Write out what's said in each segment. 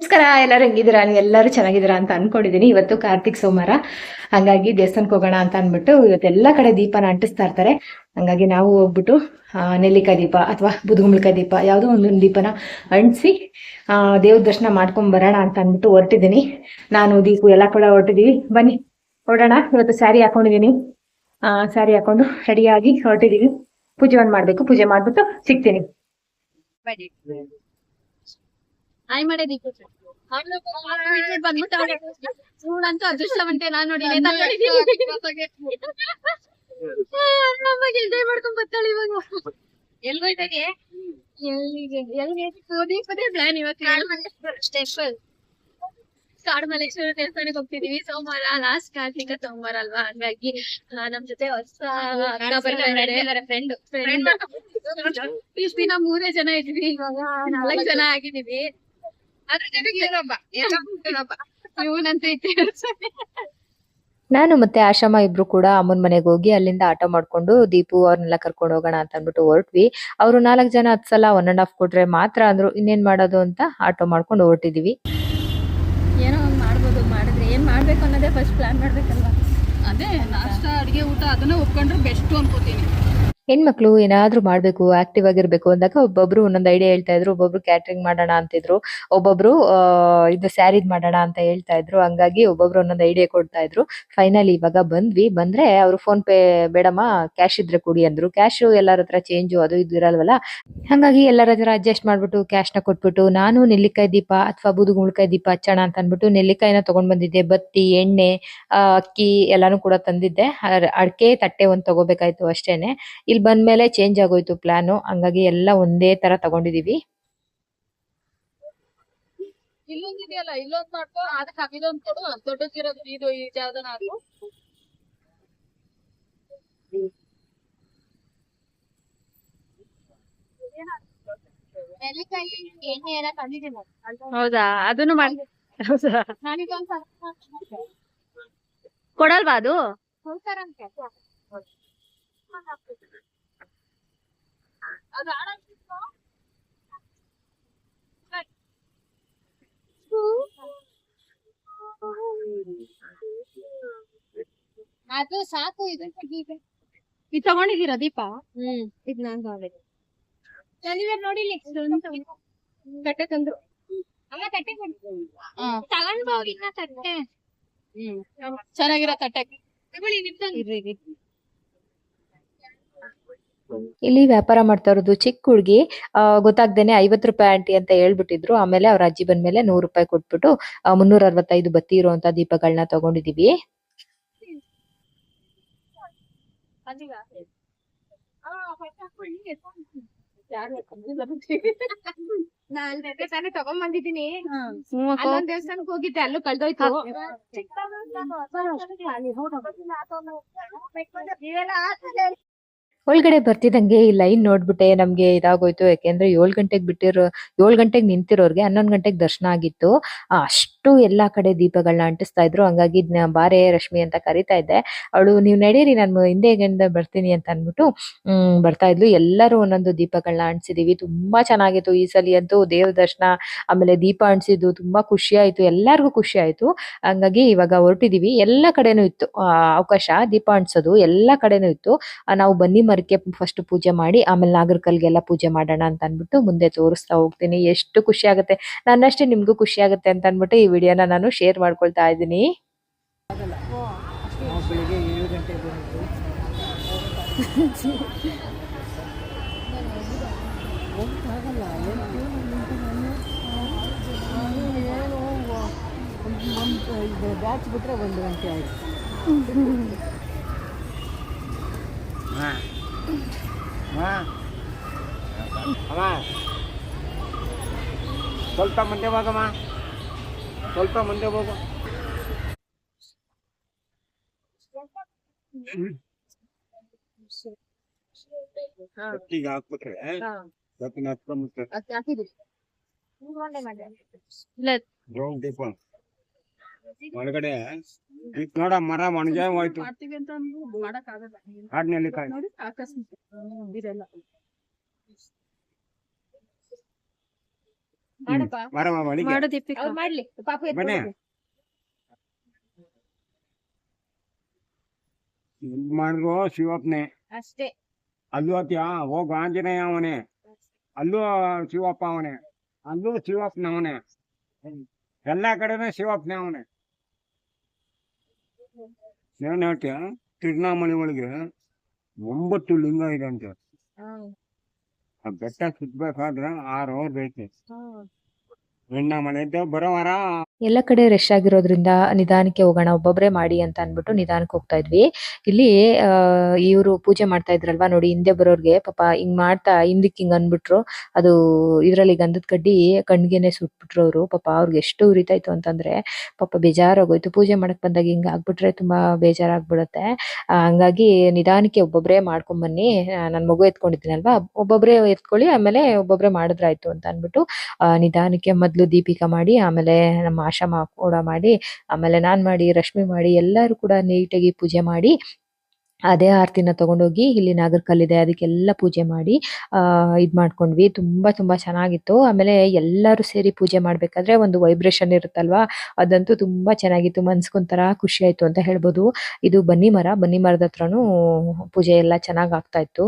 ನಮಸ್ಕಾರ, ಎಲ್ಲರೂ ಹೆಂಗಿದ್ದೀರಾ? ನೀವು ಎಲ್ಲರೂ ಚೆನ್ನಾಗಿದ್ದೀರಾ ಅಂತ ಅನ್ಕೊಂಡಿದ್ದೀನಿ. ಇವತ್ತು ಕಾರ್ತಿಕ್ ಸೋಮವಾರ. ಹಂಗಾಗಿ ದೇವಸ್ಥಾನಕ್ಕೆ ಹೋಗೋಣ ಅಂತ ಅಂದ್ಬಿಟ್ಟು ಇವತ್ತೆಲ್ಲ ಕಡೆ ದೀಪನ ಅಂಟಿಸ್ತಾ ಇರ್ತಾರೆ. ಹಂಗಾಗಿ ನಾವು ಹೋಗ್ಬಿಟ್ಟು ನೆಲ್ಲಿಕಾಯಿ ದೀಪ ಅಥವಾ ಬುದುಗುಂಬಳಕಾಯಿ ದೀಪ, ಯಾವುದೋ ಒಂದು ದೀಪನ ಅಂಟಿಸಿ ದೇವ್ರ ದರ್ಶನ ಮಾಡ್ಕೊಂಡು ಬರೋಣ ಅಂತ ಅಂದ್ಬಿಟ್ಟು ಹೊರಟಿದ್ದೀನಿ. ನಾನು ದೀಪು ಎಲ್ಲ ಕೂಡ ಹೊರಟಿದ್ದೀವಿ ಬನ್ನಿ ಹೊರಡೋಣ ಇವತ್ತು ಸ್ಯಾರಿ ಹಾಕೊಂಡಿದ್ದೀನಿ. ಸ್ಯಾರಿ ಹಾಕೊಂಡು ರೆಡಿಯಾಗಿ ಹೊರಟಿದ್ದೀವಿ ಪೂಜೆ ಒಂದು ಮಾಡಬೇಕು. ಪೂಜೆ ಮಾಡ್ಬಿಟ್ಟು ಸಿಗ್ತೀನಿ. ಹಾಯ್ ಮಾಡೇ ದೀಪ ಬಂದ್ಬಿಟ್ಟು ಅದೃಷ್ಟವಂತೆ ನಾನ್ ನೋಡಿ ಎಂಜಾಯ್ ಮಾಡ್ಕೊಂಡ್ ಬರ್ತಾಳೆ ಇವಾಗ. ಎಲ್ಗೋಯ್ತಾಗೆ ಎಲ್ಲಿಗೆ? ಎಲ್ಲಿಗೆ? ದೀಪದೇ ಪ್ಲಾನ್ ಇವತ್ತು. ಕಾಡು ಮಲ್ಲೇಶ್ವರ ದೇವಸ್ಥಾನಕ್ಕೆ ಹೋಗ್ತಿದೀವಿ. ಸೋಮವಾರ ಲಾಸ್ಟ್ ಕಾರ್ತಿಕ ಸೋಮವಾರ ಅಲ್ವಾ? ಹಂಗಾಗಿ ನಮ್ ಜೊತೆ ಹೊಸ ಇಷ್ಟು ಫ್ರೆಂಡ್ ಫ್ರೆಂಡ್ ಇಷ್ಟ ದಿನ ಮೂರೇ ಜನ ಇದ್ವಿ ಇವಾಗ. ನಾಲ್ಕು ಜನ ಆಗಿದೀವಿ ಅದ್ರ ಜೊತೆಗೆ ಏನೊಬ್ಬ ಏನೊಬ್ಬ ಇವನಂತೂ ಇತ್ತೆ ನಾನು ಮತ್ತೆ ಆಶಮ್ಮ ಇಬ್ರು ಕೂಡ ಅಮ್ಮನ ಮನೆಗೆ ಹೋಗಿ ಅಲ್ಲಿಂದ ಆಟೋ ಮಾಡ್ಕೊಂಡು ದೀಪು ಅವ್ರನ್ನೆಲ್ಲ ಕರ್ಕೊಂಡು ಹೋಗೋಣ ಅಂತ ಅಂದ್ಬಿಟ್ಟು ಹೊರಟ್ವಿ. ಅವರು ನಾಲ್ಕು ಜನ ಹತ್ತು ಸಲ ಒನ್ ಅಂಡ್ ಹಾಫ್ ಕೊಟ್ರೆ ಮಾತ್ರ ಅಂದ್ರು ಇನ್ನೇನ್ ಮಾಡೋದು ಅಂತ ಆಟೋ ಮಾಡ್ಕೊಂಡು ಹೊರಟಿದೀವಿ. ಏನೋ ಒಂದು ಮಾಡ್ಬೋದು ಮಾಡಿದ್ರೆ ಏನ್ ಮಾಡ್ಬೇಕು ಅನ್ನೋದೇ ಫಸ್ಟ್ ಪ್ಲಾನ್ ಮಾಡ್ಬೇಕಲ್ವಾ? ಅದೇ ನಾಷ್ಟ ಅಡಿಗೆ ಊಟ ಅದನ್ನ ಒಪ್ಕೊಂಡ್ರೆ ಬೆಸ್ಟ್ ಅನ್ಕೋತೀನಿ. ಹೆಣ್ಮಕ್ಳು ಏನಾದ್ರು ಮಾಡ್ಬೇಕು ಆಕ್ಟಿವ್ ಆಗಿರ್ಬೇಕು ಅಂದಾಗ ಒಬ್ಬೊಬ್ರು ಒಂದೊಂದು ಐಡಿಯಾ ಹೇಳ್ತಾ ಇದ್ರು, ಒಬ್ಬೊಬ್ರು ಕ್ಯಾಟ್ರಿಂಗ್ ಮಾಡೋಣ ಅಂತಿದ್ರು, ಒಬ್ಬೊಬ್ರು ಇದು ಸ್ಯಾರಿದ್ ಮಾಡೋಣ ಅಂತ ಹೇಳ್ತಾ ಇದ್ರು, ಹಂಗಾಗಿ ಒಬ್ಬೊಬ್ರು ಒಂದೊಂದು ಐಡಿಯಾ ಕೊಡ್ತಾ ಇದ್ರು. ಫೈನಲ್ ಇವಾಗ ಬಂದ್ವಿ, ಬಂದ್ರೆ ಅವ್ರು ಫೋನ್ ಪೇ, ಬೇಡಮ್ಮ ಕ್ಯಾಶ್ ಇದ್ರೆ ಕೊಡಿ ಅಂದ್ರು. ಕ್ಯಾಶ್ ಎಲ್ಲರ ಹತ್ರ ಚೇಂಜು ಅದು ಇದು ಇರಲ್ವಲ್ಲ? ಹಂಗಾಗಿ ಎಲ್ಲರ ಹತ್ರ ಅಡ್ಜಸ್ಟ್ ಮಾಡ್ಬಿಟ್ಟು ಕ್ಯಾಶ್ನ ಕೊಟ್ಬಿಟ್ಟು, ನಾನು ನೆಲ್ಲಿಕಾಯಿ ದೀಪ ಅಥವಾ ಬೂದುಗುಳ್ಕಾಯಿ ದೀಪ ಹಚ್ಚೋಣ ಅಂತ ಅನ್ಬಿಟ್ಟು ನೆಲ್ಲಿಕಾಯಿನ ತಗೊಂಡ್ ಬಂದಿದ್ದೆ. ಬತ್ತಿ, ಎಣ್ಣೆ ಅಕ್ಕಿ ಎಲ್ಲಾನು ಕೂಡ ತಂದಿದ್ದೆ. ಅಡ್ಕೆ, ತಟ್ಟೆ ಒಂದ್ ತಗೋಬೇಕಾಯ್ತು ಅಷ್ಟೇನೆ. ಇಲ್ಲಿ ಬಂದ್ಮೇಲೆ ಚೇಂಜ್ ಆಗೋಯ್ತು ಪ್ಲಾನು ಹಂಗಾಗಿ ಎಲ್ಲ ಒಂದೇ ತರ ತಗೊಂಡಿದೀವಿ. ಇಲ್ಲೊಂದ್ ಇದೆಯಲ್ಲ ಇಲ್ಲೊಂದ್ ಮಾಡ್ಕೊ ಅದಕ್ಕೆ ಇದೊಂದ್ ಕೊಡು. ದೊಡ್ಡದಿರೋದು ಇದು ಇದು ಯಾವ್ದನ ಹಾಕು. ಹೌದಾ? ಅದನ್ನು ಮಾಡಿ. ಕೊಡಲ್ವಾ ಅದು? ಅದು ಸಾಕು ಇದು ಇದು. ತಗೊಂಡಿದ್ದೀರಾ ದೀಪ? ಹ್ಮ್. ಇದು ನಾನ್ ತಗೊಂಡಿದ್ದೀನಿ ತಂದಿದ್ದಾರೆ ನೋಡಿ ಇಲ್ಲಿ. ತಟ್ಟೆ ತಂದ್ರು. ಅಮ್ಮ ತಟ್ಟೆ ತಗೊಂಡ್ ಇನ್ನ ತಟ್ಟೆ. ಚೆನ್ನಾಗಿರೋ ತಟ್ಟೆ. ತಗೊಳ್ಳಿ ನಿಮ್ದು ಇಲ್ಲಿ ವ್ಯಾಪಾರ ಮಾಡ್ತಾ ಇರೋದು ಚಿಕ್ಕ ಹುಡುಗಿ ಗೊತ್ತಾಗ್ದೇನೆ ಐವತ್ ರೂಪಾಯಿ ಆಂಟಿ ಅಂತ ಹೇಳ್ಬಿಟ್ಟಿದ್ರು. ಆಮೇಲೆ ಅವ್ರ ಅಜ್ಜಿ ಬಂದ್ಮೇಲೆ ನೂರು ರೂಪಾಯಿ ಕೊಟ್ಬಿಟ್ಟು ಮುನ್ನೂರ ಅರವತ್ತೈದು ಬತ್ತಿ ಇರುವಂತ ದೀಪಗಳನ್ನ ತಗೊಂಡಿದೀವಿ. ಹೋಗಿದ್ದೆ ಅಲ್ಲೂ ಕಳ್ದೋಯ್ತು ಒಳಗಡೆ ಬರ್ತಿದಂಗೆ ಈ ಲೈನ್ ನೋಡ್ಬಿಟ್ಟೆ ನಮ್ಗೆ ಇದಾಗೋಯ್ತು. ಯಾಕೆಂದ್ರೆ ಏಳು ಗಂಟೆಗೆ ಬಿಟ್ಟಿರೋ, ಏಳು ಗಂಟೆಗೆ ನಿಂತಿರೋರ್ಗೆ ಹನ್ನೊಂದು ಗಂಟೆಗೆ ದರ್ಶನ ಆಗಿತ್ತು. ಅಷ್ಟು ಎಲ್ಲಾ ಕಡೆ ದೀಪಗಳನ್ನ ಅಂಟಿಸ್ತಾ ಇದ್ರು. ಹಂಗಾಗಿ ಬಾರೆ ರಶ್ಮಿ ಅಂತ ಕರಿತಾ ಇದ್ದೆ. ಅವಳು, ನೀವ್ ನಡೀರಿ, ನಾನು ಹಿಂದೆಗಿಂದ ಬರ್ತೀನಿ ಅಂತ ಅನ್ಬಿಟ್ಟು ಹ್ಮ್, ಬರ್ತಾ ಇದ್ಲು. ಎಲ್ಲರೂ ಒಂದೊಂದು ದೀಪಗಳನ್ನ ಅಂಟಿಸಿದೀವಿ. ತುಂಬಾ ಚೆನ್ನಾಗಿತ್ತು. ಈ ಸಲ ಅಂತೂ ದೇವ್ರ ದರ್ಶನ, ಆಮೇಲೆ ದೀಪ ಅಂಟಿಸಿದ್ದು ತುಂಬಾ ಖುಷಿ ಆಯ್ತು. ಎಲ್ಲರಿಗೂ ಖುಷಿ ಆಯ್ತು. ಹಂಗಾಗಿ ಇವಾಗ ಹೊರಟಿದೀವಿ. ಎಲ್ಲ ಕಡೆನೂ ಇತ್ತು. ಅವಕಾಶ ದೀಪ ಅಂಟಿಸೋದು ಎಲ್ಲಾ ಕಡೆನೂ ಇತ್ತು. ನಾವು ಬನ್ನಿ ಮರಕ್ಕೆ ಫಸ್ಟ್ ಪೂಜೆ ಮಾಡಿ ಆಮೇಲೆ ನಾಗರಕಲ್ಗೆಲ್ಲ ಪೂಜೆ ಮಾಡೋಣ ಅಂತ ಅಂದ್ಬಿಟ್ಟು ಮುಂದೆ ತೋರಿಸ್ತಾ ಹೋಗ್ತೀನಿ. ಎಷ್ಟು ಖುಷಿ ಆಗುತ್ತೆ. ನನ್ನಷ್ಟೇ ನಿಮ್ಗೂ ಖುಷಿ ಆಗುತ್ತೆ ಅಂತ ಅಂದ್ಬಿಟ್ಟು ಈ ವಿಡಿಯೋನ ನಾನು ಶೇರ್ ಮಾಡ್ಕೊಳ್ತಾ ಇದ್ದೀನಿ. ಬ್ಯಾಚ್ ಬಿಟ್ರೆ ಒಂದು ಗಂಟೆ ಆಯ್ತು ಅಮ್ಮ ಸ್ವಲ್ಪ ಮುಂದೆ ಹೋಗಮ್ಮ ಸ್ವಲ್ಪ ಮುಂದೆ ಹೋಗು ಗಟ್ಟಿಗೆ ಹಾಕ್ಬಿಟ್ರೆ ಗಟ್ಟಿನ ಹತ್ಕೊಂಡ್ಬಿಟ್ರೆ ರೌಂಡ್ ದೀಪ ಒಳಗಡೆ ನೋಡ ಮರ ಒಣಗೆ ಹೋಯ್ತು. ಮಾಡ್ತೀವಿ ಅಂತ ಅಂದ್ರು ಮಾಡಕ್ ಆಗಲ್ಲ ಆಡ್ನಲ್ಲಿ ಕಾಯಿ. ಬರಮ್ಮ ಮಳಿಗೆ ಮಾಡು ದೀಪಿಕಾ. ಮಾಡ್ಲಿ. ಪಾಪು ಎತ್ಕೊಂಡು ಬನ್ನಿ. ಮಾಡಿದ್ರು ಶಿವಪ್ಪನೇ. ಅಷ್ಟೇ. ಅಲ್ಲೂ ಅತ್ಯಾ ಹೋಗ ಆಂಜನೇಯ ಅವನೇ. ಅಲ್ಲೂ ಶಿವಪ್ಪ ಅವನೇ. ಅಲ್ಲೂ ಶಿವಪ್ಪನ ಅವನೇ ಎಲ್ಲಾ ಕಡೆನೂ ಶಿವಪ್ಪನೇ ಅವನೇ. ಹೇಳ್ತೀಯ ತಿರುನಾಮಣಿ ಒಳಗೆ ಒಂಬತ್ತು ಲಿಂಗ ಇದೆ ಅಂತ. ಆ ಬೆಟ್ಟ ಸುತ್ತಬೇಕಾದ್ರೆ ಆರು ಅವರ್ ಬೇಕು ತಿರುನಾಮಣಿ ಇದ್ದ ಬರೋವಾರ. ಎಲ್ಲ ಕಡೆ ರಶ್ ಆಗಿರೋದ್ರಿಂದ ನಿಧಾನಕ್ಕೆ ಹೋಗೋಣ ಒಬ್ಬೊಬ್ರೆ ಮಾಡಿ ಅಂತ ಅಂದ್ಬಿಟ್ಟು ನಿಧಾನಕ್ಕೆ ಹೋಗ್ತಾ ಇದ್ವಿ. ಇಲ್ಲಿ ಇವರು ಪೂಜೆ ಮಾಡ್ತಾ ಇದ್ರಲ್ವಾ ನೋಡಿ ಹಿಂದೆ ಬರೋರ್ಗೆ ಪಾಪ ಹಿಂಗ್ ಮಾಡ್ತಾ ಹಿಂದಕ್ಕೆ ಹಿಂಗ್ ಅನ್ಬಿಟ್ರು ಅದು ಇದ್ರಲ್ಲಿ ಗಂಧದ ಕಡ್ಡಿ ಕಣ್ಗೆನೆ ಸುಟ್ಬಿಟ್ರು ಅವರು. ಪಾಪ ಅವ್ರಿಗೆ ಎಷ್ಟು ಉರಿತಾಯ್ತು ಅಂತಂದ್ರೆ ಪಾಪ ಬೇಜಾರಾಗೋಯ್ತು. ಪೂಜೆ ಮಾಡಕ್ ಬಂದಾಗ ಹಿಂಗ್ ಆಗ್ಬಿಟ್ರೆ ತುಂಬಾ ಬೇಜಾರಾಗ್ಬಿಡುತ್ತೆ. ಹಂಗಾಗಿ ನಿಧಾನಕ್ಕೆ ಒಬ್ಬೊಬ್ರೆ ಮಾಡ್ಕೊಂಡ್ ಬನ್ನಿ ನನ್ ಮಗು ಎತ್ಕೊಂಡಿದ್ದೀನಲ್ವಾ ಒಬ್ಬೊಬ್ರೆ ಎತ್ಕೊಳ್ಳಿ ಆಮೇಲೆ ಒಬ್ಬೊಬ್ರೆ ಮಾಡಿದ್ರಾಯ್ತು ಅಂತ ಅನ್ಬಿಟ್ಟು ಆ, ನಿಧಾನಕ್ಕೆ ಮೊದ್ಲು ದೀಪಿಕಾ ಮಾಡಿ ಆಮೇಲೆ ನಮ್ಮ ಆಶಮ್ಮ ಕೂಡ ಮಾಡಿ, ಆಮೇಲೆ ನಾನ್ ಮಾಡಿ, ರಶ್ಮಿ ಮಾಡಿ, ಎಲ್ಲರೂ ಕೂಡ ನೀಟಾಗಿ ಪೂಜೆ ಮಾಡಿ, ಅದೇ ಆರತಿನ ತಗೊಂಡೋಗಿ ಇಲ್ಲಿ ನಾಗರಕಲ್ಲಿದೆ, ಅದಕ್ಕೆಲ್ಲ ಪೂಜೆ ಮಾಡಿ ಇದ್ ಮಾಡ್ಕೊಂಡ್ವಿ. ತುಂಬಾ ತುಂಬಾ ಚೆನ್ನಾಗಿತ್ತು. ಆಮೇಲೆ ಎಲ್ಲರೂ ಸೇರಿ ಪೂಜೆ ಮಾಡ್ಬೇಕಾದ್ರೆ ಒಂದು ವೈಬ್ರೇಷನ್ ಇರುತ್ತಲ್ವಾ? ಅದಂತೂ ತುಂಬಾ ಚೆನ್ನಾಗಿತ್ತು. ಮನ್ಸ್ಗೊಂಥರ ಖುಷಿ ಆಯ್ತು ಅಂತ ಹೇಳ್ಬೋದು. ಇದು ಬನ್ನಿ ಮರ. ಬನ್ನಿ ಮರದ ಹತ್ರನೂ ಪೂಜೆ ಎಲ್ಲ ಚೆನ್ನಾಗ್ ಆಗ್ತಾ ಇತ್ತು.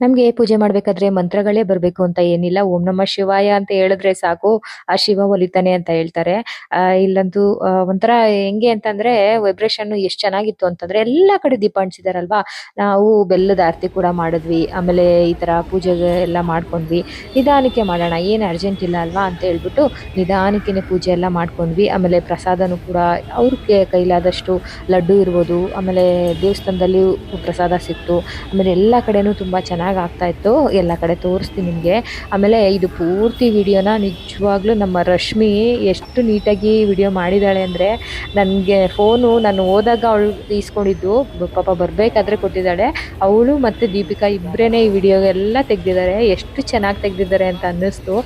ನಮ್ಗೆ ಪೂಜೆ ಮಾಡ್ಬೇಕಾದ್ರೆ ಮಂತ್ರಗಳೇ ಬರ್ಬೇಕು ಅಂತ ಏನಿಲ್ಲ. ಓಂ ನಮ ಶಿವಾಯ ಅಂತ ಹೇಳಿದ್ರೆ ಸಾಕು. ಆ ಶಿವ ಒಲಿತಾನೆ ಅಂತ ಹೇಳ್ತಾರೆ. ಆ, ಇಲ್ಲಂತೂ ಒಂಥರ ಹೆಂಗೆ ಅಂತಂದ್ರೆ ವೈಬ್ರೇಷನ್ ಎಷ್ಟ್ ಚೆನ್ನಾಗಿತ್ತು ಅಂತಂದ್ರೆ ಎಲ್ಲಾ ಕಡೆ ದೀಪ ಅಂಟಿಸಿದಾರಲ್ವಾ ನಾವು ಬೆಲ್ಲದ ಆರತಿ ಕೂಡ ಮಾಡಿದ್ವಿ. ಆಮೇಲೆ ಈ ತರ ಪೂಜೆ ಎಲ್ಲ ಮಾಡ್ಕೊಂಡ್ವಿ. ನಿಧಾನಕ್ಕೆ ಮಾಡೋಣ, ಏನು ಅರ್ಜೆಂಟ್ ಇಲ್ಲ ಅಲ್ವಾ ಅಂತ ಹೇಳ್ಬಿಟ್ಟು ನಿಧಾನಕ್ಕೆ ಪೂಜೆ ಎಲ್ಲ ಮಾಡ್ಕೊಂಡ್ವಿ. ಆಮೇಲೆ ಪ್ರಸಾದನೂ ಕೂಡ ಅವ್ರಿಗೆ ಕೈಲಾದಷ್ಟು ಲಡ್ಡು ಇರ್ಬೋದು. ಆಮೇಲೆ ದೇವಸ್ಥಾನದಲ್ಲಿ ಪ್ರಸಾದ ಸಿಕ್ತು. ಆಮೇಲೆ ಎಲ್ಲ ಕಡೆನೂ ತುಂಬಾ ಚೆನ್ನಾಗಿ ಆಗ್ತಾ ಇತ್ತು. ಎಲ್ಲ ಕಡೆ ತೋರಿಸ್ತೀನಿ ನಿಮಗೆ. ಆಮೇಲೆ ಇದು ಪೂರ್ತಿ ವಿಡಿಯೋನ ನಿಜವಾಗ್ಲೂ ನಮ್ಮ ರಶ್ಮಿ ಎಷ್ಟು ನೀಟಾಗಿ ವಿಡಿಯೋ ಮಾಡಿದ್ದಾಳೆ ಅಂದರೆ ನನಗೆ ಫೋನು ನಾನು ಹೋದಾಗ ಅವಳು ಈಸ್ಕೊಂಡಿದ್ದು. ಪಾಪ ಬರಬೇಕಾದ್ರೆ ಕೊಟ್ಟಿದ್ದಾಳೆ. ಅವಳು ಮತ್ತು ದೀಪಿಕಾ ಇಬ್ಬರೇ ಈ ವಿಡಿಯೋ ಎಲ್ಲ ತೆಗೆದಿದ್ದಾರೆ. ಎಷ್ಟು ಚೆನ್ನಾಗಿ ತೆಗೆದಿದ್ದಾರೆ ಅಂತ ಅನ್ನಿಸ್ತು.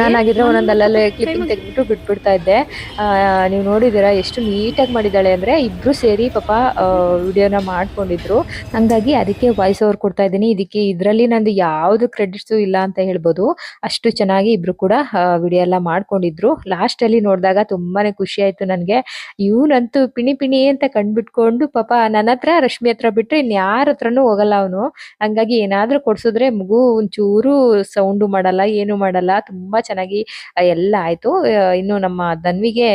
ನಾನಾಗಿದ್ರೆ ಒಂದೊಂದು ಅಲ್ಲಲ್ಲೇ ಕ್ಲಿಪ್ಪಿಂಗ್ ತೆಗೆದ್ಬಿಟ್ಟು ಬಿಟ್ಬಿಡ್ತಾ ಇದ್ದೆ. ನೀವು ನೋಡಿದ್ದೀರಾ ಎಷ್ಟು ನೀಟಾಗಿ ಮಾಡಿದ್ದಾಳೆ ಅಂದರೆ ಇಬ್ಬರು ಸೇರಿ ಪಾಪ ವಿಡಿಯೋನ ಮಾಡ್ಕೊಂಡಿದ್ರು. ಹಂಗಾಗಿ ಅದಕ್ಕೆ ವಾಯ್ಸ್ ಓವರ್ ಕೊಡ್ತಾ ಇದ್ದೀನಿ. ಇದಕ್ಕೆ ಇದರಲ್ಲಿ ನಂದು ಯಾವುದು ಕ್ರೆಡಿಟ್ಸು ಇಲ್ಲ ಅಂತ ಹೇಳ್ಬೋದು. ಅಷ್ಟು ಚೆನ್ನಾಗಿ ಇಬ್ರು ಕೂಡ ವಿಡಿಯೋ ಎಲ್ಲ ಮಾಡ್ಕೊಂಡಿದ್ರು. ಲಾಸ್ಟಲ್ಲಿ ನೋಡಿದಾಗ ತುಂಬಾನೇ ಖುಷಿ ಆಯ್ತು ನನಗೆ. ಇವನಂತೂ ಪಿಣಿ ಪಿಣಿ ಅಂತ ಕಂಡ್ಬಿಟ್ಕೊಂಡು ಪಾಪ ನನ್ನ ಹತ್ರ ರಶ್ಮಿ ಹತ್ರ ಬಿಟ್ಟರೆ ಇನ್ಯಾರ ಹತ್ರನೂ ಹೋಗಲ್ಲ ಅವನು. ಹಂಗಾಗಿ ಏನಾದ್ರೂ ಕೊಡ್ಸಿದ್ರೆ ಮಗು ಒಂಚೂರು ಸೌಂಡು ಮಾಡಲ್ಲ ಏನು ಮಾಡಲ್ಲ. ತುಂಬಾ ಚೆನ್ನಾಗಿ ಆ, ಎಲ್ಲ ಆಯ್ತು. ಇನ್ನು ನಮ್ಮ ದನ್ವಿಗೆ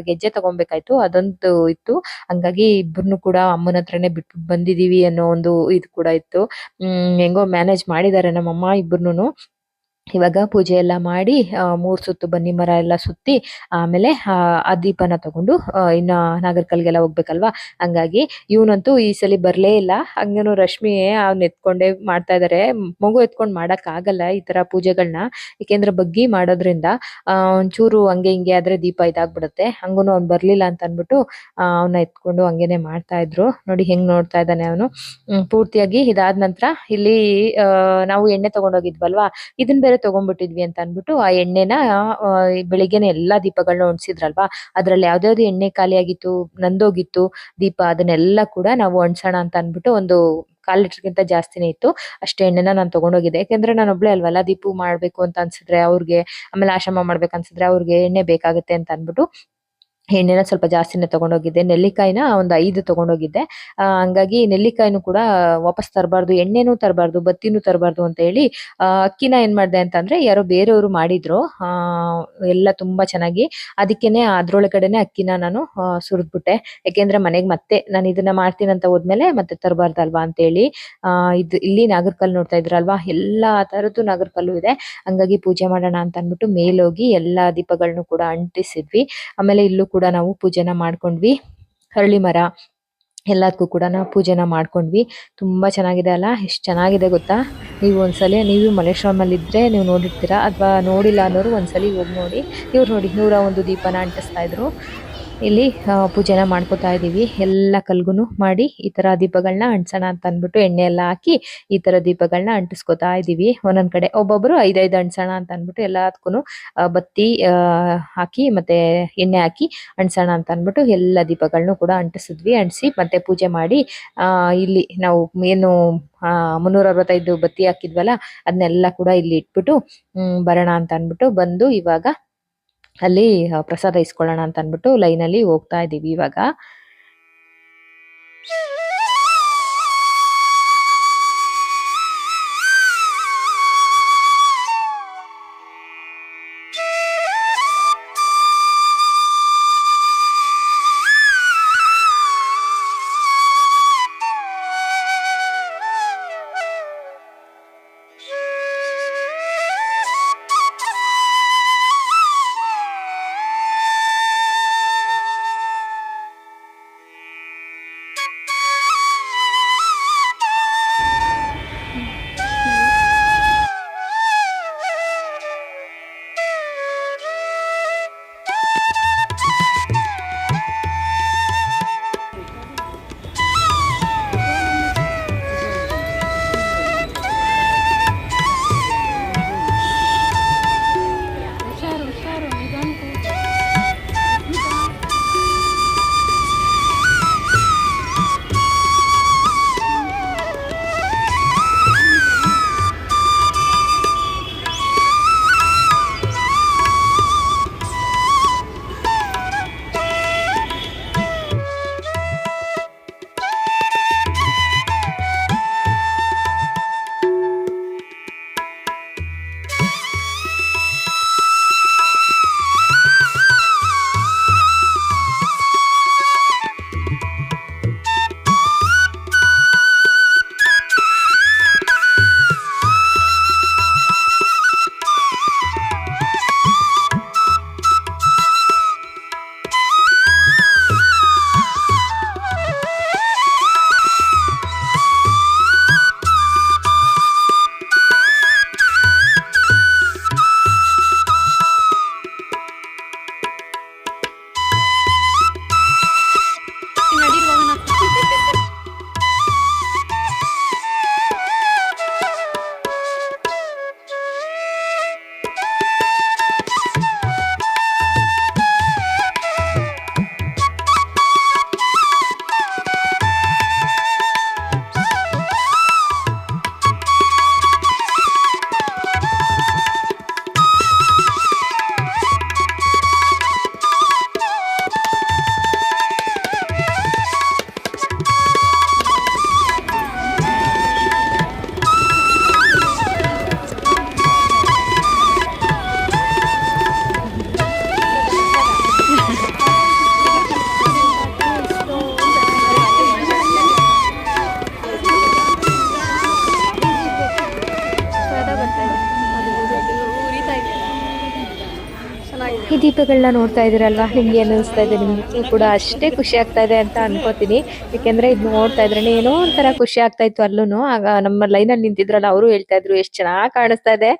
ಗೆಜ್ಜೆ ತಗೊಬೇಕಾಯ್ತು. ಅದೊಂದು ಇತ್ತು. ಹಂಗಾಗಿ ಇಬ್ಬರನ್ನು ಕೂಡ ಅಮ್ಮನ ಹತ್ರನೇ ಬಿಟ್ಟು ಬಂದಿದೀವಿ ಅನ್ನೋ ಒಂದು ಇದು ಕೂಡ ಇತ್ತು. ಹ್ಮ್ ಹೆಂಗೋ ಮ್ಯಾನೇಜ್ ಮಾಡಿದ್ದಾರೆ ನಮ್ಮಮ್ಮ ಇಬ್ಬರನ್ನು ಇವಾಗ ಪೂಜೆ ಎಲ್ಲ ಮಾಡಿ ಮೂರು ಸುತ್ತು ಬನ್ನಿ ಮರ ಎಲ್ಲ ಸುತ್ತಿ, ಆಮೇಲೆ, ಆ ದೀಪನ ತಗೊಂಡು ಇನ್ನ ನಾಗರ್ಕಲ್ಗೆಲ್ಲ ಹೋಗ್ಬೇಕಲ್ವಾ? ಹಂಗಾಗಿ ಇವನಂತೂ ಈ ಸಲ ಬರ್ಲೇ ಇಲ್ಲ. ಹಂಗೇನು ರಶ್ಮಿ ಅವ್ನ ಎತ್ಕೊಂಡೇ ಮಾಡ್ತಾ ಇದಾರೆ. ಮಗು ಎತ್ಕೊಂಡ್ ಆಗಲ್ಲ ಈ ತರ ಪೂಜೆಗಳನ್ನ ಏಕೆಂದ್ರೆ ಬಗ್ಗಿ ಮಾಡೋದ್ರಿಂದ ಒಂಚೂರು ಹಂಗೆ ಹಿಂಗೆ ಆದ್ರೆ ದೀಪ ಇದಾಗ್ಬಿಡುತ್ತೆ. ಹಂಗೂ ಅವ್ನ್ ಬರ್ಲಿಲ್ಲ ಅಂತ ಅನ್ಬಿಟ್ಟು ಆ ಅವನ್ನ ಎತ್ಕೊಂಡು ಹಂಗೇನೆ ಮಾಡ್ತಾ ಇದ್ರು. ನೋಡಿ ಹೆಂಗ್ ನೋಡ್ತಾ ಇದ್ದಾನೆ ಅವನು. ಪೂರ್ತಿಯಾಗಿ ಇದಾದ ನಂತರ ಇಲ್ಲಿ ನಾವು ಎಣ್ಣೆ ತಗೊಂಡೋಗಿದ್ವಲ್ವಾ? ಇದನ್ ಬೇರೆ ತಗೊಂಡ್ಬಿಟ್ಟಿದ್ವಿ ಅಂತ ಅನ್ಬಿಟ್ಟು ಆ ಎಣ್ಣೆನ ಬೆಳಿಗ್ಗೆನೆ ಎಲ್ಲಾ ದೀಪಗಳನ್ನ ಒಣಸಿದ್ರಲ್ವಾ? ಅದ್ರಲ್ಲಿ ಯಾವ್ದಾವ್ದು ಎಣ್ಣೆ ಖಾಲಿಯಾಗಿತ್ತು, ನಂದೋಗಿತ್ತು, ದೀಪ ಅದನ್ನೆಲ್ಲ ಕೂಡ ನಾವು ಒಣಸೋಣ ಅಂತ ಅನ್ಬಿಟ್ಟು ಒಂದು ಕಾಲ್ ಲೀಟರ್ಗಿಂತ ಜಾಸ್ತಿನೇ ಇತ್ತು. ಅಷ್ಟೇ ಎಣ್ಣೆನ ನಾನು ತಗೊಂಡೋಗಿದ್ದೆ. ಯಾಕಂದ್ರೆ ನಾನು ಒಬ್ಳೆ ಅಲ್ವಲ್ಲ, ದೀಪು ಮಾಡ್ಬೇಕು ಅಂತ ಅನ್ಸಿದ್ರೆ ಅವ್ರಿಗೆ, ಆಮೇಲೆ ಆಶ್ರಮ ಮಾಡ್ಬೇಕು ಅನ್ಸಿದ್ರೆ ಅವ್ರಿಗೆ ಎಣ್ಣೆ ಬೇಕಾಗುತ್ತೆ ಅಂತ ಅನ್ಬಿಟ್ಟು ಎಣ್ಣೆನ ಸ್ವಲ್ಪ ಜಾಸ್ತಿನೇ ತಗೊಂಡೋಗಿದ್ದೆ. ನೆಲ್ಲಿಕಾಯಿನ ಒಂದು ಐದು ತಗೊಂಡೋಗಿದ್ದೆ. ಹಂಗಾಗಿ ನೆಲ್ಲಿಕಾಯಿನೂ ಕೂಡ ವಾಪಸ್ ತರಬಾರ್ದು, ಎಣ್ಣೆನೂ ತರಬಾರ್ದು, ಬತ್ತಿನೂ ತರಬಾರ್ದು ಅಂತ ಹೇಳಿ ಅಕ್ಕಿನ ಏನ್ ಮಾಡ್ದೆ ಅಂತಂದ್ರೆ ಯಾರೋ ಬೇರೆಯವರು ಮಾಡಿದ್ರು. ಎಲ್ಲ ತುಂಬಾ ಚೆನ್ನಾಗಿ. ಅದಕ್ಕೇನೆ ಅದ್ರೊಳಗಡೆನೆ ಅಕ್ಕಿನ ನಾನು ಸುರಿದ್ಬಿಟ್ಟೆ. ಯಾಕೆಂದ್ರೆ ಮನೆಗೆ ಮತ್ತೆ ನಾನು ಇದನ್ನ ಮಾಡ್ತೀನಿ ಅಂತ ಹೋದ್ಮೇಲೆ ಮತ್ತೆ ತರಬಾರ್ದಲ್ವಾ ಅಂತ ಹೇಳಿ, ಆ, ಇದು ಇಲ್ಲಿ ನಾಗರ್ಕಲ್ ನೋಡ್ತಾ ಇದ್ರಲ್ವಾ? ಎಲ್ಲಾ ತರದ್ದು ನಾಗರಕಲ್ಲು ಇದೆ. ಹಂಗಾಗಿ ಪೂಜೆ ಮಾಡೋಣ ಅಂತ ಅಂದ್ಬಿಟ್ಟು ಮೇಲೋಗಿ ಎಲ್ಲಾ ದೀಪಗಳನ್ನು ಕೂಡ ಅಂಟಿಸಿದ್ವಿ. ಆಮೇಲೆ ಇಲ್ಲೂ ಕೂಡ ನಾವು ಪೂಜೆನ ಮಾಡ್ಕೊಂಡ್ವಿ. ಹರಳಿ ಮರ ಎಲ್ಲದಕ್ಕೂ ಕೂಡ ನಾವು ಪೂಜೆನ ಮಾಡ್ಕೊಂಡ್ವಿ. ತುಂಬಾ ಚೆನ್ನಾಗಿದೆ ಅಲ್ಲ? ಎಷ್ಟು ಚೆನ್ನಾಗಿದೆ ಗೊತ್ತಾ? ನೀವು ಒಂದ್ಸಲಿ, ನೀವು ಮಲೇಶ್ವರಮಲ್ಲಿ ಇದ್ರೆ ನೀವು ನೋಡಿರ್ತೀರಾ? ಅಥವಾ ನೋಡಿಲ್ಲ ಅನ್ನೋರು ಒಂದ್ಸಲಿ ಹೋಗಿ ನೋಡಿ. ಇವ್ರು ನೋಡಿ, ನೂರ ಒಂದು ದೀಪನ ಅಂಟಿಸ್ತಾ ಇದ್ರು. ಇಲ್ಲಿ ಪೂಜೆನ ಮಾಡ್ಕೋತಾ ಇದ್ದೀವಿ ಎಲ್ಲ ಕಲ್ಗುನು ಮಾಡಿ ಈ ಥರ ದೀಪಗಳನ್ನ ಅಂಟಿಸೋಣ ಅಂತ ಅಂದ್ಬಿಟ್ಟು ಎಣ್ಣೆ ಎಲ್ಲ ಹಾಕಿ ಈ ಥರ ದೀಪಗಳನ್ನ ಅಂಟಿಸ್ಕೊತಾ ಇದೀವಿ. ಒಂದೊಂದು ಕಡೆ ಒಬ್ಬೊಬ್ಬರು ಐದೈದು ಅಂಟಿಸೋಣ ಅಂತ ಅಂದ್ಬಿಟ್ಟು ಎಲ್ಲದಕ್ಕೂ ಬತ್ತಿ ಹಾಕಿ ಮತ್ತೆ ಎಣ್ಣೆ ಹಾಕಿ ಅಂಟಿಸೋಣ ಅಂತ ಅಂದ್ಬಿಟ್ಟು ಎಲ್ಲ ದೀಪಗಳನ್ನು ಕೂಡ ಅಂಟಿಸಿದ್ವಿ. ಅಂಟಿಸಿ ಮತ್ತೆ ಪೂಜೆ ಮಾಡಿ ಇಲ್ಲಿ ನಾವು ಏನು ಮುನ್ನೂರ ಅರವತ್ತೈದು ಬತ್ತಿ ಹಾಕಿದ್ವಲ್ಲ ಅದನ್ನೆಲ್ಲ ಕೂಡ ಇಲ್ಲಿ ಇಟ್ಬಿಟ್ಟು ಬರೋಣ ಅಂತ ಅಂದ್ಬಿಟ್ಟು ಬಂದು ಇವಾಗ ಅಲ್ಲಿ ಪ್ರಸಾದ ಇಸ್ಕೊಳ್ಳೋಣ ಅಂತ ಅಂದ್ಬಿಟ್ಟು ಲೈನಲ್ಲಿ ಹೋಗ್ತಾ ಇದೀವಿ ಇವಾಗ. ಈ ದೀಪಗಳನ್ನ ನೋಡ್ತಾ ಇದ್ದೀರಲ್ವಾ? ನಿಮ್ಗೆ ಏನು ಅನಿಸ್ತಾ ಇದೆ? ನಿಮ್ಗೆ ಕೂಡ ಅಷ್ಟೇ ಖುಷಿ ಆಗ್ತಾ ಇದೆ ಅಂತ ಅನ್ಕೋತೀನಿ. ಯಾಕೆಂದ್ರೆ ಇದು ನೋಡ್ತಾ ಇದ್ರೆ ಏನೋ ಒಂಥರ ಖುಷಿ ಆಗ್ತಾ ಇತ್ತು ಅಲ್ಲೂ ಆಗ ನಮ್ಮ ಲೈನಲ್ಲಿ ನಿಂತಿದ್ರಲ್ಲ, ಅವರು ಹೇಳ್ತಾ ಇದ್ರು, ಎಷ್ಟು ಚೆನ್ನಾಗಿ ಕಾಣಿಸ್ತಾ ಇದೆ.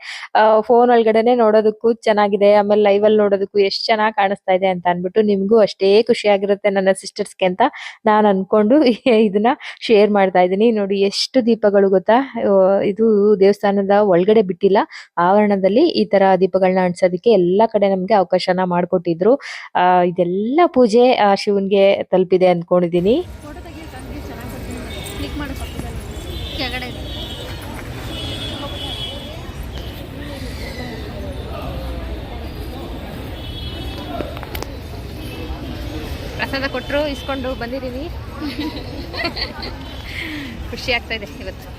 ಫೋನ್ ಒಳಗಡೆನೆ ನೋಡೋದಕ್ಕೂ ಚೆನ್ನಾಗಿದೆ. ಆಮೇಲೆ ಲೈವ್ ಅಲ್ಲಿ ನೋಡೋದಕ್ಕೂ ಎಷ್ಟು ಚೆನ್ನಾಗಿ ಕಾಣಿಸ್ತಾ ಇದೆ ಅಂತ ಅನ್ಬಿಟ್ಟು ನಿಮಗೂ ಅಷ್ಟೇ ಖುಷಿ ಆಗಿರುತ್ತೆ ನನ್ನ ಸಿಸ್ಟರ್ಸ್ಗೆ ಅಂತ ನಾನು ಅನ್ಕೊಂಡು ಇದನ್ನ ಶೇರ್ ಮಾಡ್ತಾ ಇದ್ದೀನಿ. ನೋಡಿ, ಎಷ್ಟು ದೀಪಗಳು ಗೊತ್ತಾ? ಇದು ದೇವಸ್ಥಾನದ ಒಳಗಡೆ ಬಿಟ್ಟಿಲ್ಲ, ಆವರಣದಲ್ಲಿ ಈ ತರ ದೀಪಗಳನ್ನ ಅಂಟಿಸೋದಕ್ಕೆ ಎಲ್ಲಾ ಕಡೆ ನಮ್ಗೆ ಅವಕಾಶನ ಮಾಡಿಕೊಟ್ಟಿದ್ರು. ಇದೆಲ್ಲ ಪೂಜೆ ಶಿವನ್ಗೆ ತಲುಪಿದೆ ಅಂದ್ಕೊಂಡಿದ್ದೀನಿ. ಪ್ರಸಾದ ಕೊಟ್ಟರು ಇಸ್ಕೊಂಡು ಬಂದಿದ್ದೀನಿ. ಖುಷಿ ಆಗ್ತಾ ಇದೆ ಇವತ್ತು.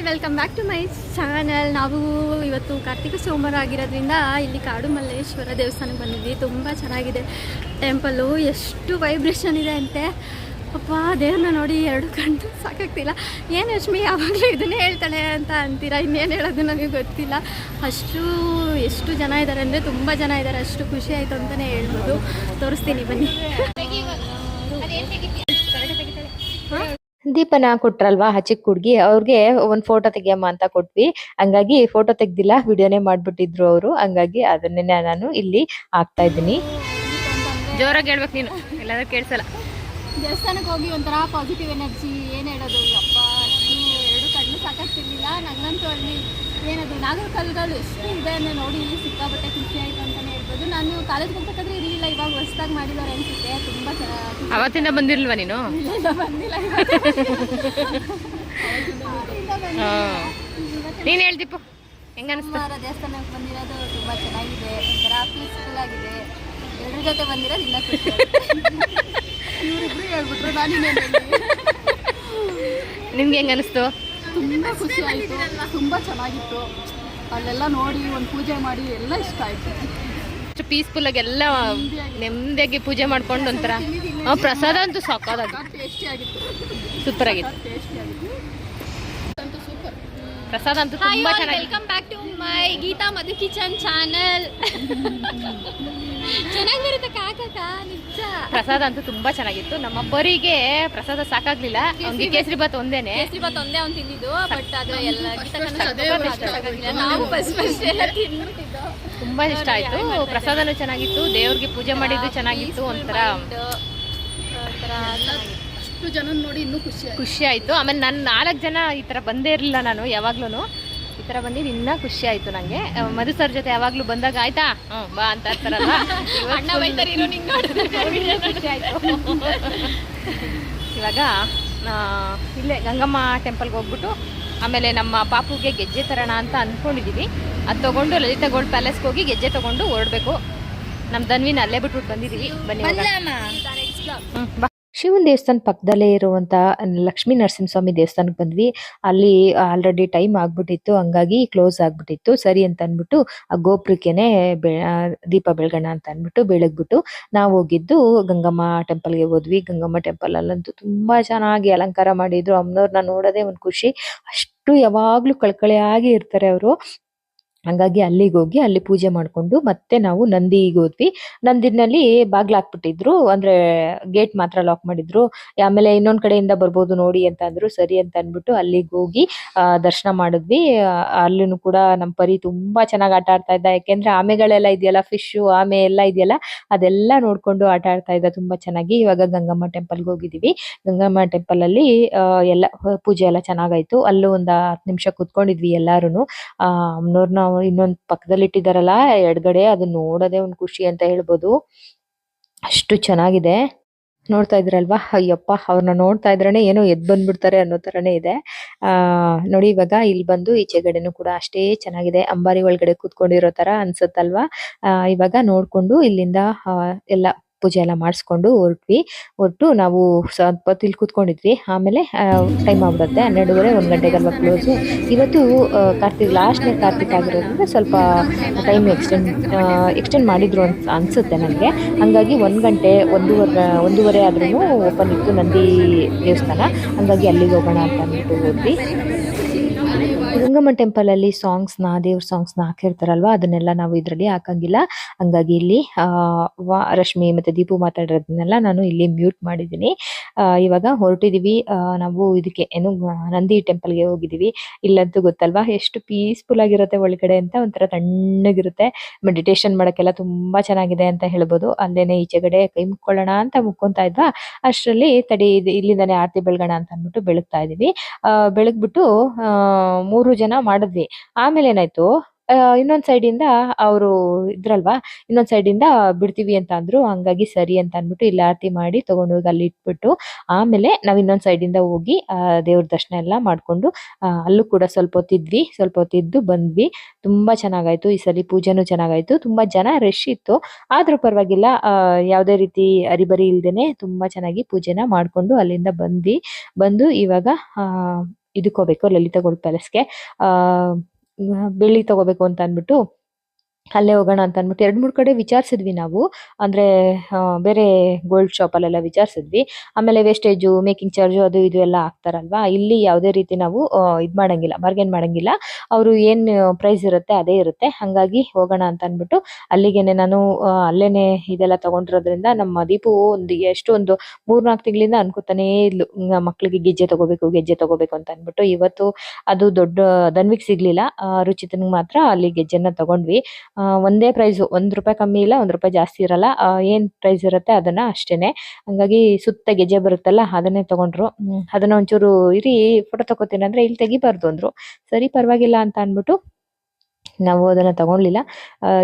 All welcome back to my channel ನಾವು ಇವತ್ತು ಕಾರ್ತಿಕ ಸೋಮವಾರ ಆಗಿರೋದ್ರಿಂದ ಇಲ್ಲಿ ಕಾಡು ಮಲ್ಲೇಶ್ವರ ದೇವಸ್ಥಾನಕ್ಕೆ ಬಂದಿದ್ವಿ. ತುಂಬ ಚೆನ್ನಾಗಿದೆ ಟೆಂಪಲ್ಲು ಎಷ್ಟು ವೈಬ್ರೇಷನ್ ಇದೆ ಅಂತೆ. ಅಪ್ಪ, ದೇವ್ರನ್ನ ನೋಡಿ ಎರಡು ಕಣ್ಣು ಸಾಕಾಗ್ತಿಲ್ಲ. ಏನು ಲಕ್ಷ್ಮಿ, ಯಾವಾಗಲೂ ಇದನ್ನೇ ಹೇಳ್ತಾಳೆ ಅಂತ ಅಂತೀರಾ? ಇನ್ನೇನು ಹೇಳೋದು ನನಗೆ ಗೊತ್ತಿಲ್ಲ. ಅಷ್ಟು, ಎಷ್ಟು ಜನ ಇದ್ದಾರೆ ಅಂದರೆ ತುಂಬ ಜನ ಇದ್ದಾರೆ. ಅಷ್ಟು ಖುಷಿ ಆಯಿತು ಅಂತಲೇ ಹೇಳ್ಬೋದು. ತೋರಿಸ್ತೀನಿ, ಬನ್ನಿ. ದೀಪನ ಕೊಟ್ರಲ್ವಾ ಆ ಚಿಕ್ಕ ಹುಡ್ಗಿ? ಅವ್ರಿಗೆ ಒಂದ್ ಫೋಟೋ ತೆಗಿಯಮ್ಮ ಅಂತ ಕೊಟ್ವಿ. ಹಂಗಾಗಿ ಫೋಟೋ ತೆಗ್ದಿಲ್ಲ ವಿಡಿಯೋನೇ ಮಾಡ್ಬಿಟ್ಟಿದ್ರು ಅವರು. ಹಂಗಾಗಿ ಅದನ್ನೇ ನಾನು ಇಲ್ಲಿ ಹಾಕ್ತಾ ಇದ್ದೀನಿ. ಜೋರಾಗಿ ಹೇಳ್ಬೇಕು ನೀನು. ಎಲ್ಲಾದ್ರೂ ಕೇಳಿಸಲ್ಲ. ದೇವಸ್ಥಾನಕ್ಕೆ ಹೋಗಿ ಒಂಥರ ಪಾಸಿಟಿವ್ ಎನರ್ಜಿ ಏನು ಹೇಳೋದು? ಅಪ್ಪ ನೀವು ಎರಡು ಕಣ್ಣು ಸಾಕಾಗ್ತಿರ್ಲಿಲ್ಲ. ನಂಗಂತೂ ಅಲ್ಲಿ ಏನದು ನಾಗರ ಕಲ್ಲುಗಳು ಎಷ್ಟು ಇದೆ ಅನ್ನೋ ನೋಡಿ ಇಲ್ಲಿ ಸಿಕ್ಕಾಪಟ್ಟೆ ಖುಷಿ ಆಯಿತು ನಾನು ಕಾಲೇಜ್ ಹೋಗ್ಬೇಕಾದ್ರೆ ಇರಲಿಲ್ಲ ಇವಾಗ ಹೊಸ್ದಾಗಿ ಮಾಡಿದ್ದಾರೆ ಅನಿಸುತ್ತೆ. ತುಂಬಾ ಚೆನ್ನಾಗಿ ಅವತ್ತಿಂದ ಬಂದಿರ್ಲ್ವಾ ನೀನು? ಬಂದಿಲ್ಲ ನೀನ್ ಹೇಳ್ತಿಪ್ಪು ಹೆಂಗ ಅನಿಸ್ತು? ಕುಮಾರ ದೇವಸ್ಥಾನಕ್ಕೆ ಬಂದಿರೋದು ತುಂಬಾ ಚೆನ್ನಾಗಿದೆ. ಒಂಥರ ಪೀಸ್ಫುಲ್ ಆಗಿದೆ. ಎಲ್ಲರ ಜೊತೆ ಬಂದಿರೋದು ಇಲ್ಲ ಇವರಿಬ್ರು ಹೇಳ್ಬಿಟ್ರು ನಾನು ನಿಮ್ಗೆ ಹೆಂಗ ಅನಿಸ್ತು? ತುಂಬಾ ಖುಷಿ ಆಯಿತು. ತುಂಬಾ ಚೆನ್ನಾಗಿತ್ತು. ಅಲ್ಲೆಲ್ಲ ನೋಡಿ ಒಂದು ಪೂಜೆ ಮಾಡಿ ಎಲ್ಲ ಇಷ್ಟ ಆಯಿತು. ಅಷ್ಟು ಪೀಸ್ಫುಲ್ ಆಗಿ ಎಲ್ಲ ನೆಮ್ಮದಿಯಾಗಿ ಪೂಜೆ ಮಾಡ್ಕೊಂಡು ಒಂಥರ. ಪ್ರಸಾದ ಅಂತೂ ಆಗಿತ್ತು ಸೂಪರ್ ಆಗಿತ್ತು ಪ್ರಸಾದ ಅಂತೂ ತುಂಬಾ ಚೆನ್ನಾಗಿ welcome back to my Geetha Madhu kitchen channel ಚೆನ್ನಾಗಿ ಬರುತ್ತೆ ನಿಜ. ಪ್ರಸಾದ ಅಂತೂ ತುಂಬಾ ಚೆನ್ನಾಗಿತ್ತು. ನಮ್ಮ ಒಬ್ಬರಿಗೆ ಪ್ರಸಾದ ಸಾಕಾಗ್ಲಿಲ್ಲ. ಅವ್ನಿಗೆ ಕೇಸರಿ ಬಾತ್ ಒಂದೇನೆ. ಕೇಸರಿ ಬಾತ್ ಒಂದೇ ಅವ್ನು ತಿಂದಿದ್ದು ಬಟ್ ಅದು ಎಲ್ಲ ಗೀತಾ ಆಗಿಲ್ಲ ನಾವು ಫಸ್ಟ್ ಫಸ್ಟ್ ಎಲ್ಲ ತುಂಬಾ ಇಷ್ಟ ಆಯ್ತು. ಪ್ರಸಾದನೂ ಚೆನ್ನಾಗಿತ್ತು. ದೇವ್ರಿಗೆ ಪೂಜೆ ಮಾಡಿದ್ದು ಚೆನ್ನಾಗಿತ್ತು. ಒಂಥರ. ಅಷ್ಟು ಜನ ನೋಡಿ ಇನ್ನೂ ಖುಷಿ ಆಯಿತು. ಖುಷಿ ಆಯ್ತು. ಆಮೇಲೆ ನಾನು ನಾಲ್ಕು ಜನ ಈ ತರ ಬಂದೇ ಇರಲಿಲ್ಲ ನಾನು ಯಾವಾಗ್ಲೂ ಈ ತರ ಬಂದಿದ್ದು ಇನ್ನೂ ಖುಷಿ ಆಯ್ತು ನನಗೆ ಮಧು ಸರ್ ಜೊತೆ ಯಾವಾಗಲೂ ಬಂದಾಗ ಆಯ್ತಾ? ಹ್ಮ್ ಬಾ ಅಂತ ಇರ್ತಾರಲ್ವಾ ಅಣ್ಣ ಬೈತಾರೆ ಇರೋ ನಿಂಗೆ ನೋಡಿದ್ರೆ ಖುಷಿ ಆಯ್ತು. ಇವಾಗ ಇಲ್ಲೇ ಗಂಗಮ್ಮ ಟೆಂಪಲ್ಗೆ ಹೋಗ್ಬಿಟ್ಟು ಆಮೇಲೆ ನಮ್ಮ ಪಾಪುಗೆ ಗೆಜ್ಜೆ ತರೋಣ ಅಂತ ಅಂದ್ಕೊಂಡಿದ್ದೀವಿ ಅದು ತೊಗೊಂಡು ಲಲಿತಾ ಗೋಲ್ಡ್ ಪ್ಯಾಲೇಸ್ಗೆ ಹೋಗಿ ಗೆಜ್ಜೆ ತೊಗೊಂಡು ಹೊರಡ್ಬೇಕು ನಮ್ಮ ದನ್ವಿನ ಅಲ್ಲೇ ಬಿಟ್ಬಿಟ್ಟು ಬಂದಿದ್ದೀವಿ ಬನ್ನಿ ಹ್ಞೂ ಬಾ. ಶಿವನ ದೇವಸ್ಥಾನ ಪಕ್ಕದಲ್ಲೇ ಇರುವಂತ ಲಕ್ಷ್ಮೀ ನರಸಿಂಹಸ್ವಾಮಿ ದೇವಸ್ಥಾನಕ್ಕೆ ಬಂದ್ವಿ. ಅಲ್ಲಿ ಆಲ್ರೆಡಿ ಟೈಮ್ ಆಗ್ಬಿಟ್ಟಿತ್ತು, ಹಂಗಾಗಿ ಕ್ಲೋಸ್ ಆಗ್ಬಿಟ್ಟಿತ್ತು. ಸರಿ ಅಂತ ಅಂದ್ಬಿಟ್ಟು, ಆ ಗೋಪುರಕ್ಕೆನೆ ದೀಪ ಬೆಳಗಣ ಅಂತ ಅಂದ್ಬಿಟ್ಟು ಬೆಳಗ್ಬಿಟ್ಟು ನಾವು ಹೋಗಿದ್ದು ಗಂಗಮ್ಮ ಟೆಂಪಲ್ಗೆ ಹೋದ್ವಿ. ಗಂಗಮ್ಮ ಟೆಂಪಲ್ ಅಲ್ಲಂತೂ ತುಂಬಾ ಚೆನ್ನಾಗಿ ಅಲಂಕಾರ ಮಾಡಿದ್ರು. ಅಮ್ಮನವ್ರನ್ನ ನೋಡೋದೇ ಒಂದು ಖುಷಿ. ಅಷ್ಟು ಯಾವಾಗ್ಲೂ ಕಳ್ಕಳಿಯಾಗಿ ಇರ್ತಾರೆ ಅವರು. ಹಂಗಾಗಿ ಅಲ್ಲಿಗೆ ಹೋಗಿ ಅಲ್ಲಿ ಪೂಜೆ ಮಾಡ್ಕೊಂಡು ಮತ್ತೆ ನಾವು ನಂದಿಗೆ ಹೋದ್ವಿ. ನಂದಿನಲ್ಲಿ ಬಾಗ್ಲ ಹಾಕ್ಬಿಟ್ಟಿದ್ರು, ಅಂದ್ರೆ ಗೇಟ್ ಮಾತ್ರ ಲಾಕ್ ಮಾಡಿದ್ರು. ಆಮೇಲೆ ಇನ್ನೊಂದ್ ಕಡೆಯಿಂದ ಬರ್ಬೋದು ನೋಡಿ ಅಂತ ಅಂದ್ರು, ಸರಿ ಅಂತ ಅಂದ್ಬಿಟ್ಟು ಅಲ್ಲಿಗೆ ಹೋಗಿ ದರ್ಶನ ಮಾಡಿದ್ವಿ. ಅಲ್ಲೂ ಕೂಡ ನಮ್ಮ ಪರಿ ತುಂಬಾ ಚೆನ್ನಾಗಿ ಆಟ ಆಡ್ತಾ ಇದ್ದ. ಯಾಕೆಂದ್ರೆ ಆಮೆಗಳೆಲ್ಲ ಇದೆಯಲ್ಲ ಫಿಶ್ ಆಮೆ ಎಲ್ಲ ಇದೆಯಲ್ಲ, ಅದೆಲ್ಲ ನೋಡ್ಕೊಂಡು ಆಟ ಆಡ್ತಾ ಇದ್ದ ತುಂಬಾ ಚೆನ್ನಾಗಿ. ಇವಾಗ ಗಂಗಮ್ಮ ಟೆಂಪಲ್ಗೆ ಹೋಗಿದೀವಿ. ಗಂಗಮ್ಮ ಟೆಂಪಲ್ ಅಲ್ಲಿ ಎಲ್ಲ, ಪೂಜೆ ಎಲ್ಲ ಚೆನ್ನಾಗಾಯ್ತು ಅಲ್ಲೂ ಒಂದ್ ಹತ್ತು ನಿಮಿಷ ಕುತ್ಕೊಂಡಿದ್ವಿ ಎಲ್ಲಾರುನು. ಆ ಅಮ್ನೋರ್ನ ಇನ್ನೊಂದ್ ಪಕ್ಕದಲ್ಲಿ ಇಟ್ಟಿದಾರಲ್ಲ ಎಡಗಡೆ ಅದನ್ನ ನೋಡೋದೇ ಒಂದ್ ಖುಷಿ ಅಂತ ಹೇಳ್ಬೋದು. ಅಷ್ಟು ಚೆನ್ನಾಗಿದೆ. ನೋಡ್ತಾ ಇದ್ರಲ್ವಾ? ಅಯ್ಯಪ್ಪ ಅವ್ರನ್ನ ನೋಡ್ತಾ ಇದ್ರೇನೆ ಏನೋ ಎದ್ ಬಂದ್ಬಿಡ್ತಾರೆ ಅನ್ನೋ ತರನೇ ಇದೆ. ಆ ನೋಡಿ ಇವಾಗ ಇಲ್ಲಿ ಬಂದು ಈಚೆಗಡೆನು ಕೂಡ ಅಷ್ಟೇ ಚೆನ್ನಾಗಿದೆ. ಅಂಬಾರಿ ಒಳಗಡೆ ಕೂತ್ಕೊಂಡಿರೋ ತರ ಅನ್ಸುತ್ತಲ್ವಾ? ಆ, ಇವಾಗ ನೋಡ್ಕೊಂಡು ಇಲ್ಲಿಂದ ಎಲ್ಲ ಪೂಜೆ ಎಲ್ಲ ಮಾಡಿಸ್ಕೊಂಡು ಹೊರಟ್ವಿ. ಹೊರಟು ನಾವು ಸ್ವಲ್ಪ ಇಲ್ಲಿ ಕೂತ್ಕೊಂಡಿದ್ವಿ. ಆಮೇಲೆ ಟೈಮ್ ಆಗ್ಬಿಡುತ್ತೆ. ಹನ್ನೆರಡುವರೆ, ಒಂದ್ ಗಂಟೆಗಲ್ವಾ ಕ್ಲೋಸು ಇವತ್ತು ಕಾರ್ತಿಕ್ ಲಾಸ್ಟ್ನೇ ಕಾರ್ತಿಕ್ ಆಗಿರೋದ್ರಿಂದ ಸ್ವಲ್ಪ ಟೈಮ್ ಎಕ್ಸ್ಟೆಂಡ್ ಎಕ್ಸ್ಟೆಂಡ್ ಮಾಡಿದ್ರು ಅಂತ ಅನ್ಸುತ್ತೆ ನನಗೆ. ಹಾಗಾಗಿ ಒಂದು ಗಂಟೆ, ಒಂದೂವರೆ ಒಂದೂವರೆ ಆದ್ರೂ ಓಪನ್ ಇತ್ತು ನಂದಿ ದೇವಸ್ಥಾನ. ಹಂಗಾಗಿ ಅಲ್ಲಿಗೆ ಹೋಗೋಣ ಅಂತ ಅಂದ್ಬಿಟ್ಟು ಹೋದ್ವಿ. ಗಂಗಮ್ಮ ಟೆಂಪಲ್ ಅಲ್ಲಿ ಸಾಂಗ್ಸ್ನ ದೇವ್ರ ಸಾಂಗ್ಸ್ನ ಹಾಕಿರ್ತಾರಲ್ವಾ? ಅದನ್ನೆಲ್ಲ ನಾವು ಇದ್ರಲ್ಲಿ ಹಾಕಂಗಿಲ್ಲ. ಹಂಗಾಗಿ ಇಲ್ಲಿ ರಶ್ಮಿ ಮತ್ತೆ ದೀಪು ಮಾತಾಡಿರೋದನ್ನೆಲ್ಲ ನಾನು ಇಲ್ಲಿ ಮ್ಯೂಟ್ ಮಾಡಿದ್ದೀನಿ. ಇವಾಗ ಹೊರಟಿದೀವಿ. ನಾವು ಇದಕ್ಕೆ, ಏನು, ನಂದಿ ಟೆಂಪಲ್ಗೆ ಹೋಗಿದೀವಿ. ಇಲ್ಲಂತೂ ಗೊತ್ತಲ್ವಾ? ಎಷ್ಟು ಪೀಸ್ಫುಲ್ ಆಗಿರುತ್ತೆ ಒಳಗಡೆ ಅಂತ ಒಂಥರ ತಣ್ಣಗಿರುತ್ತೆ. ಮೆಡಿಟೇಷನ್ ಮಾಡಕ್ಕೆಲ್ಲ ತುಂಬಾ ಚೆನ್ನಾಗಿದೆ ಅಂತ ಹೇಳ್ಬೋದು. ಅಲ್ಲೇನೆ ಈಚೆಗಡೆ ಕೈ ಮುಕ್ಕೊಳ್ಳೋಣ ಅಂತ ಮುಕ್ಕೊಂತಾ ಇದ್ವಾ? ಅಷ್ಟರಲ್ಲಿ ತಡಿ ಇಲ್ಲಿಂದಾನೆ ಆರತಿ ಬೆಳಗಣ ಅಂತ ಅಂದ್ಬಿಟ್ಟು ಬೆಳಗ್ತಾ ಇದೀವಿ. ಬೆಳಗ್ಬಿಟ್ಟು, ಆ ಮೂರು ಜನ ಮಾಡಿದ್ವಿ. ಆಮೇಲೆ ಏನಾಯ್ತು? ಇನ್ನೊಂದ್ ಸೈಡ್ ಇಂದ ಅವರು ಇದ್ರಲ್ವಾ? ಇನ್ನೊಂದ್ ಸೈಡ್ ಇಂದ ಬಿಡ್ತೀವಿ ಅಂತ ಅಂದ್ರು. ಹಂಗಾಗಿ ಸರಿ ಅಂತ ಅನ್ಬಿಟ್ಟು ಇಲ್ಲಿ ಆರತಿ ಮಾಡಿ ತಗೊಂಡೋಗಿ ಅಲ್ಲಿ ಇಟ್ಬಿಟ್ಟು ಆಮೇಲೆ ನಾವ್ ಇನ್ನೊಂದ್ ಸೈಡ್ ಇಂದ ಹೋಗಿ ದೇವ್ರ ದರ್ಶನ ಎಲ್ಲ ಮಾಡ್ಕೊಂಡು ಅಲ್ಲೂ ಕೂಡ ಸ್ವಲ್ಪ ಹೊತ್ತಿದ್ವಿ. ಸ್ವಲ್ಪ ಹೊತ್ತಿದ್ದು ಬಂದ್ವಿ. ತುಂಬಾ ಚೆನ್ನಾಗಾಯ್ತು. ಈ ಸಲ ಪೂಜೆನೂ ಚೆನ್ನಾಗಾಯ್ತು. ತುಂಬಾ ಜನ ರಶ್ ಇತ್ತು. ಆದ್ರೂ ಪರವಾಗಿಲ್ಲ ಯಾವುದೇ ರೀತಿ ಅರಿಬರಿ ಇಲ್ದೇನೆ ತುಂಬಾ ಚೆನ್ನಾಗಿ ಪೂಜೆನ ಮಾಡ್ಕೊಂಡು ಅಲ್ಲಿಂದ ಬಂದ್ವಿ. ಬಂದು ಇವಾಗ ಇದಕ್ಕೆ ಹೋಗ್ಬೇಕು ಲಲಿತಾ ಗೋಲ್ಡ್ ಪ್ಯಾಲೇಸ್ಗೆ ಬೆಳ್ಳಿ ತಗೋಬೇಕು ಅಂತ ಅಂದ್ಬಿಟ್ಟು ಅಲ್ಲೇ ಹೋಗೋಣ ಅಂತ ಅಂದ್ಬಿಟ್ಟು ಎರಡು ಮೂರು ಕಡೆ ವಿಚಾರಿಸಿದ್ವಿ ನಾವು. ಅಂದ್ರೆ ಬೇರೆ ಗೋಲ್ಡ್ ಶಾಪ್ ಅಲ್ಲೆಲ್ಲ ವಿಚಾರಿಸಿದ್ವಿ. ಆಮೇಲೆ ವೇಸ್ಟೇಜು ಮೇಕಿಂಗ್ ಚಾರ್ಜು ಅದು ಇದು ಎಲ್ಲ ಹಾಕ್ತಾರಲ್ವಾ? ಇಲ್ಲಿ ಯಾವುದೇ ರೀತಿ ನಾವು ಇದು ಮಾಡಂಗಿಲ್ಲ ಬಾರ್ಗೇನ್ ಮಾಡಂಗಿಲ್ಲ. ಅವರು ಏನ್ ಪ್ರೈಸ್ ಇರುತ್ತೆ ಅದೇ ಇರುತ್ತೆ. ಹಾಗಾಗಿ ಹೋಗೋಣ ಅಂತ ಅಂದ್ಬಿಟ್ಟು ಅಲ್ಲಿಗೆನೆ ನಾನು ಅಲ್ಲೇ ಇದೆಲ್ಲ ತಗೊಂಡಿರೋದ್ರಿಂದ ನಮ್ಮ ದೀಪು ಒಂದು ಎಷ್ಟು ಒಂದು ಮೂರ್ನಾಲ್ಕು ತಿಂಗಳಿಂದ ಅನ್ಕೋತಾನೇ ಇದ್ಲು. ಮಕ್ಕಳಿಗೆ ಗೆಜ್ಜೆ ತಗೋಬೇಕು ಗೆಜ್ಜೆ ತಗೋಬೇಕು ಅಂತ ಅಂದ್ಬಿಟ್ಟು ಇವತ್ತು ಅದು ದೊಡ್ಡ ದನ್ವಿಗೆ ಸಿಗ್ಲಿಲ್ಲ. ರುಚಿತನಿಗೆ ಮಾತ್ರ ಅಲ್ಲಿ ಗೆಜ್ಜೆನ ತಗೊಂಡ್ವಿ. ಒಂದೇ ಪ್ರೈಸು ಒಂದು ರೂಪಾಯಿ ಕಮ್ಮಿ ಇಲ್ಲ, ಒಂದು ರೂಪಾಯಿ ಜಾಸ್ತಿ ಇರಲ್ಲ. ಏನು ಪ್ರೈಸ್ ಇರುತ್ತೆ ಅದನ್ನ ಅಷ್ಟೇನೆ. ಹಂಗಾಗಿ ಸುತ್ತ ಗೆಜೆ ಬರುತ್ತಲ್ಲ, ಅದನ್ನೇ ತಗೊಂಡ್ರು. ಅದನ್ನು ಒಂಚೂರು ಇರಿ ಫೋಟೋ ತಗೋತೀನಿ ಅಂದ್ರೆ ಇಲ್ಲಿ ತೆಗಿಬಾರ್ದು ಅಂದರು. ಸರಿ, ಪರವಾಗಿಲ್ಲ ಅಂತ ಅನ್ಬಿಟ್ಟು ನಾವು ಅದನ್ನ ತಗೊಳ್ಲಿಲ್ಲ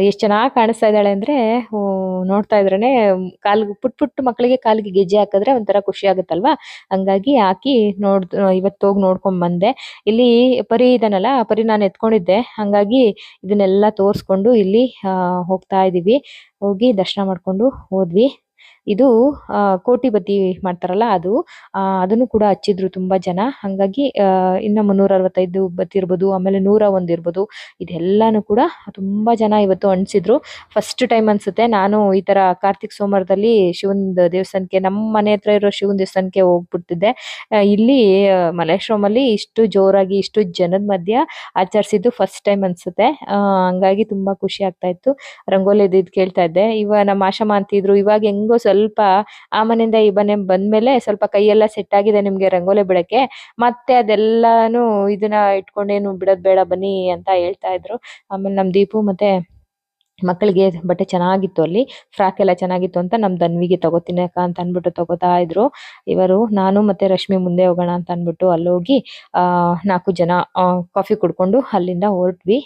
ಎಷ್ಟು ಚೆನ್ನಾಗಿ ಕಾಣಿಸ್ತಾ ಇದ್ದಾಳೆ ಅಂದ್ರೆ ನೋಡ್ತಾ ಇದ್ರೇ ಕಾಲ್ಗೆ ಪುಟ್ ಪುಟ್ ಮಕ್ಕಳಿಗೆ ಕಾಲಿಗೆ ಗೆಜ್ಜೆ ಹಾಕಿದ್ರೆ ಒಂಥರ ಖುಷಿ ಆಗುತ್ತಲ್ವಾ? ಹಂಗಾಗಿ ಹಾಕಿ ನೋಡ್ ಇವತ್ತು ಹೋಗಿ ನೋಡ್ಕೊಂಡ್ ಬಂದೆ. ಇಲ್ಲಿ ಪರಿ ಇದನ್ನಲ್ಲ, ಪರಿ ನಾನು ಎತ್ಕೊಂಡಿದ್ದೆ. ಹಂಗಾಗಿ ಇದನ್ನೆಲ್ಲ ತೋರಿಸ್ಕೊಂಡು ಇಲ್ಲಿ ಹೋಗ್ತಾ ಇದೀವಿ. ಹೋಗಿ ದರ್ಶನ ಮಾಡ್ಕೊಂಡು ಹೋದ್ವಿ. ಇದು ಕೋಟಿ ಬತ್ತಿ ಮಾಡ್ತಾರಲ್ಲ ಅದು ಅದನ್ನು ಕೂಡ ಹಚ್ಚಿದ್ರು ತುಂಬಾ ಜನ. ಹಂಗಾಗಿ ಇನ್ನ ಮುನ್ನೂರ ಅರವತ್ತೈದು ಬತ್ತಿ ಆಮೇಲೆ ನೂರ ಒಂದ್ ಇದೆಲ್ಲಾನು ಕೂಡ ತುಂಬಾ ಜನ ಇವತ್ತು ಅಣಿಸಿದ್ರು. ಫಸ್ಟ್ ಟೈಮ್ ಅನ್ಸುತ್ತೆ. ನಾನು ಈ ತರ ಕಾರ್ತಿಕ್ ಸೋಮವಾರದಲ್ಲಿ ಶಿವನ್ ದೇವಸ್ಥಾನಕ್ಕೆ ನಮ್ಮ ಮನೆ ಹತ್ರ ಇರೋ ಶಿವನ್ ದೇವಸ್ಥಾನಕ್ಕೆ ಹೋಗ್ಬಿಡ್ತಿದ್ದೆ. ಇಲ್ಲಿ ಮಲೇಶ್ವರಂ ಅಲ್ಲಿ ಇಷ್ಟು ಜೋರಾಗಿ, ಇಷ್ಟು ಜನದ ಮಧ್ಯ ಆಚರಿಸಿದ್ದು ಫಸ್ಟ್ ಟೈಮ್ ಅನ್ಸುತ್ತೆ. ಹಂಗಾಗಿ ತುಂಬಾ ಖುಷಿ ಆಗ್ತಾ ಇತ್ತು. ರಂಗೋಲಿ ಇದ್ ಕೇಳ್ತಾ ಇದ್ದೆ. ಇವಾಗ ನಮ್ಮ ಆಶಮ್ಮ ಅಂತಿದ್ರು ಇವಾಗ ಹೆಂಗೋ ಸ್ವಲ್ಪ ಆ ಮನೆಯಿಂದ ಈ ಮನೆ ಬಂದ್ಮೇಲೆ ಸ್ವಲ್ಪ ಕೈಯೆಲ್ಲ ಸೆಟ್ ಆಗಿದೆ ನಿಮ್ಗೆ ರಂಗೋಲಿ ಬಿಡಕ್ಕೆ. ಮತ್ತೆ ಅದೆಲ್ಲಾನು ಇದನ್ನ ಇಟ್ಕೊಂಡೇನು ಬಿಡೋದ್ ಬೇಡ ಬನ್ನಿ ಅಂತ ಹೇಳ್ತಾ ಇದ್ರು. ಆಮೇಲೆ ನಮ್ ದೀಪು ಮತ್ತೆ ಮಕ್ಕಳಿಗೆ ಬಟ್ಟೆ ಚೆನ್ನಾಗಿತ್ತು ಅಲ್ಲಿ. ಫ್ರಾಕ್ ಎಲ್ಲ ಚೆನ್ನಾಗಿತ್ತು ಅಂತ ನಮ್ ದನ್ವಿಗೆ ತಗೋತೀನಿ ಅಕ್ಕ ಅಂತ ಅನ್ಬಿಟ್ಟು ತಗೋತಾ ಇದ್ರು. ಇವರು, ನಾನು ಮತ್ತೆ ರಶ್ಮಿ ಮುಂದೆ ಹೋಗೋಣ ಅಂತ ಅನ್ಬಿಟ್ಟು ಅಲ್ಲೋಗಿ, ಆ, ನಾಲ್ಕು ಜನ ಕಾಫಿ ಕುಡ್ಕೊಂಡು ಅಲ್ಲಿಂದ ಹೊರಟ್ವಿ.